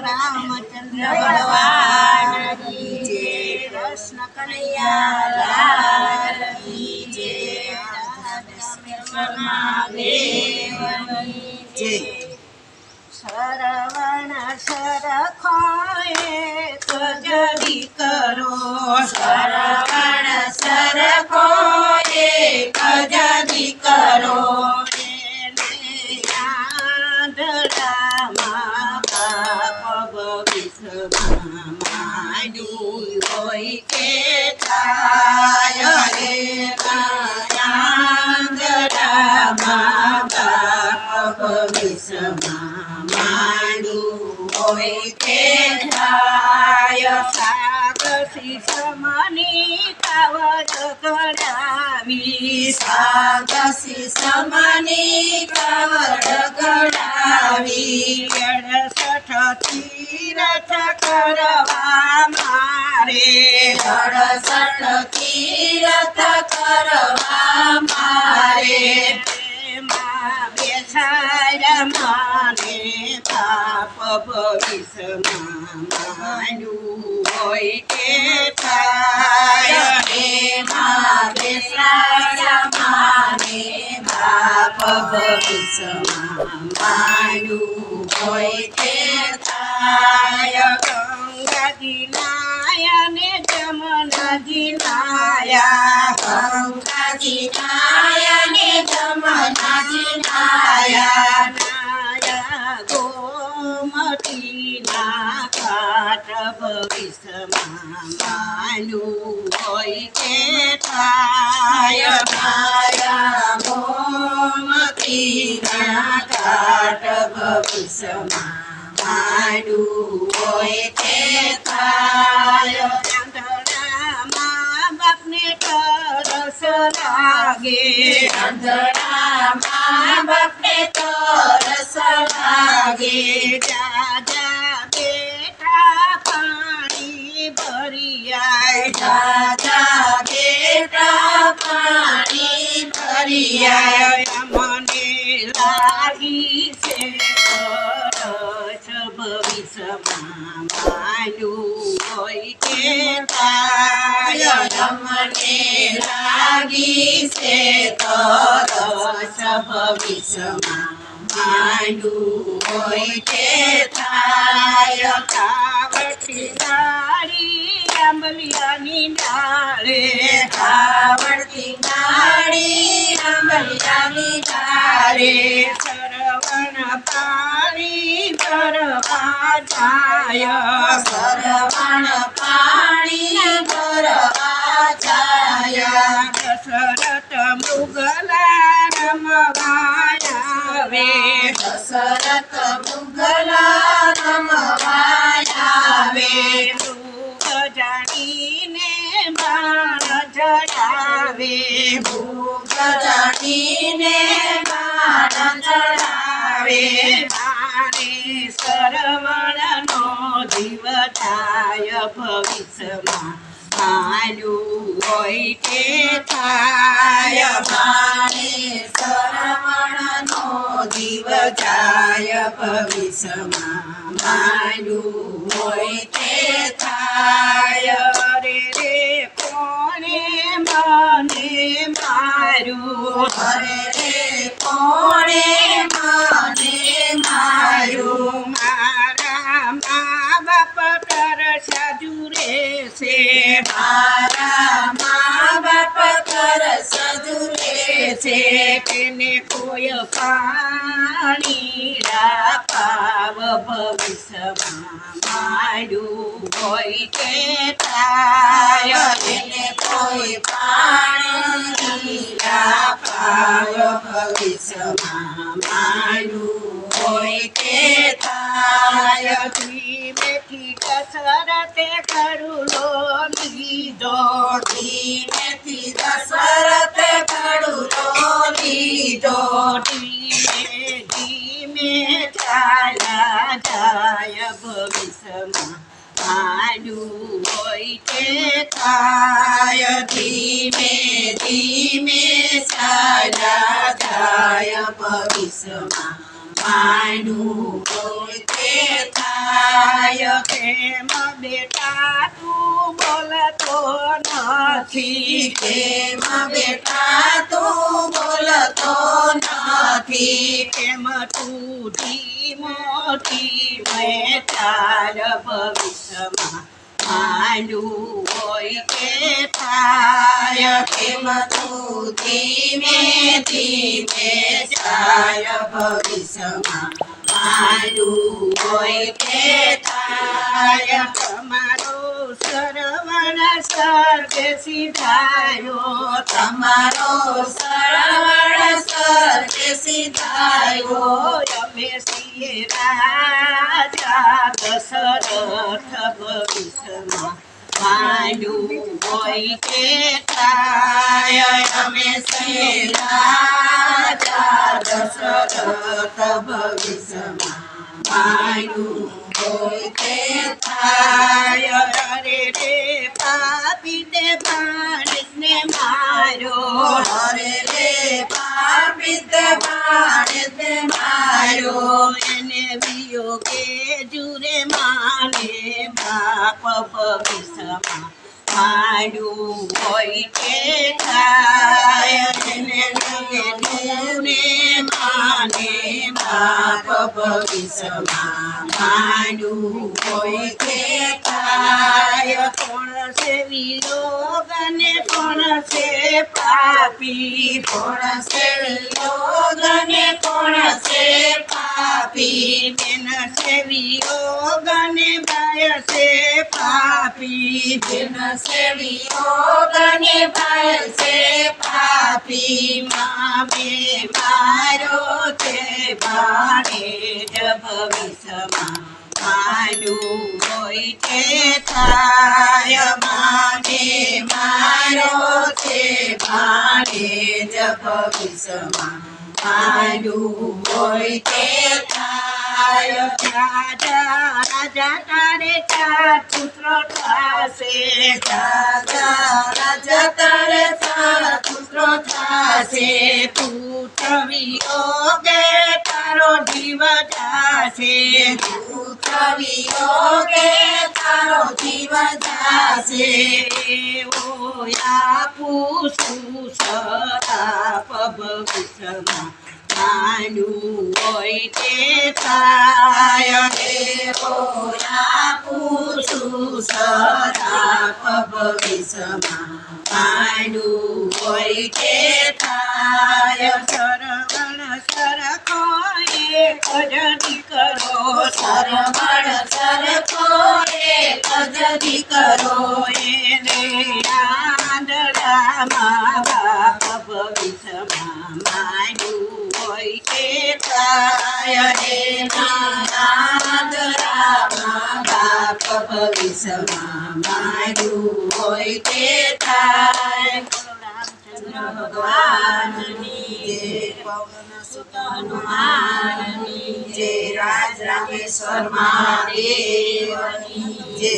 રામચંદ્ર ભગવાન જય કૃષ્ણ કનૈયા જય મહાદેવની જય સરવણ કરો શરવણ સરખોએ માંડ્યું હોય કે થાય રે ભવિષ્યમાં માંડ્યું હોય કે થાય સાગસી સમની કાવડ કડાવી સાગસી સમની કાવડ કડાવી અડસઠ તીરથ કરવા મારે. અડસઠ તીરથ કરવા મારે. બેસાય માને પાપ ભવિષ્યમાં માંડ્યું હોય કે થાય. પ્રેમમાં બેસાય માને પાપ ભવિષ્યમાં હોય કે થાય જમનાજી નાયા ગંગાજી નાયને જમનાજી નાયા નાયા ગોમતીના કાટ ભવિષ્યમાં. માન્યું હોય કે થાય માન્યું હોય કે થાય ચંદ્રમા બાપને તરસ લાગે. ચંદ્રમા બાપને તરસ લાગે. જાજા બેટા પાણી ભરી આય. જાજા બેટા પાણી ભરી આય. ભવિષ્યમાં માન્યું હોય કે થાય મને લાગી છે તરસ ભવિષ્યમાં માંડું હોય કે થાય કાવઠી નાળી આંબલિયાની ડાળે કાવઠી નાળી આંબલિયાની ડાળે સરવણ પાણી ભરવા જાય સરવણ પાણી ભરવા જાય દશરથ મુગલા રમવાયાવે દશરથ મુગલા ભવિષ્યમાં મારું હોય કે થાય મારે સરવણનો જીવ જાય ભવિષ્યમાં મારું હોય મારા મા બાપ કર સાજુ છે તેને કોઈ પાણી પાવ ભવિષ્યમાં મારું હોય કે તાય કોઈ પાણી પાવ ભવિષ્યમાં મારું હોય કે થાય ધીમેથી દશરથે કરું લો લીધો ધીમેથી દશરથે કરું લો લીધો ધીમે ધીમે ચાલ્યા જાય ભવિષ્યમાં મારું હોય કે થાય ધીમે ધીમે ચાલ્યા જાય ભવિષ્યમાં માનું હોય તે થાય? કેમ બેટા તું બોલતો નથી? કેમ બેટા તું બોલતો નથી? કેમ તું મોટી મેં તાર ભવિષ્યમાં? માંડું હોય કે થાય કેમ તું ધીમે ધીમે જાય ભવિષ્યમાં તે થાય તમારો સરવણ સર્ગે સિધાયો તમારો સરળ સર્ગે સીધાયો અમે છીએ દશરથ ભવિષ્યમાં માંડું હોય કે થાય વિયોગે જુરે માને બાપ ભવિષ્યમાં માંડું હોય કે થાય એને વિયોગે માને બાપ ભવિષ્યમાં માંડું હોય કે થાય કોણ છે વિયોગ ને કોણ છે પાપી? કોણ છે યોગ ને કોણ છે પાપી બેન છે વિયોગ અને ભાય છે પાપી જેન છે વિયોગ ને છે પાપી. માં બે મારો છે ભાણે જ ભવિષ્યમાં માનું હોય કે થાય. માને મારો છે ભાણે જ ભવિષ્યમાં માનું હોય કે થાય. રાજા રાજા તારે ચાર પુત્ર થશે. રાજા રાજા તારે તારા પુત્રો થશે. પુત્ર વિયોગે તારો જીવ જાશે. પુત્ર વિયોગે તારો જીવ જાશે. ઓ આપું છું સતાપ ભવિષ્યમાં માંડું હોય તે થાય દેવો આપું છું સતાપ ભવિષ્યમાં માંડું હોય તે થાય સરવણ સરખો એક જ દીકરો સરમણ સરખો એક જ દીકરો એને બાપ ભવિષ્યમાં માંડું હોય કે થાય રે નાદરામાં બાપ ભવિષ્યમાં માંડું હોય કે થાય. ભગવાનની પવન સુત હનુમાનની જય રાજ રામેશ્વર મહાદેવની જય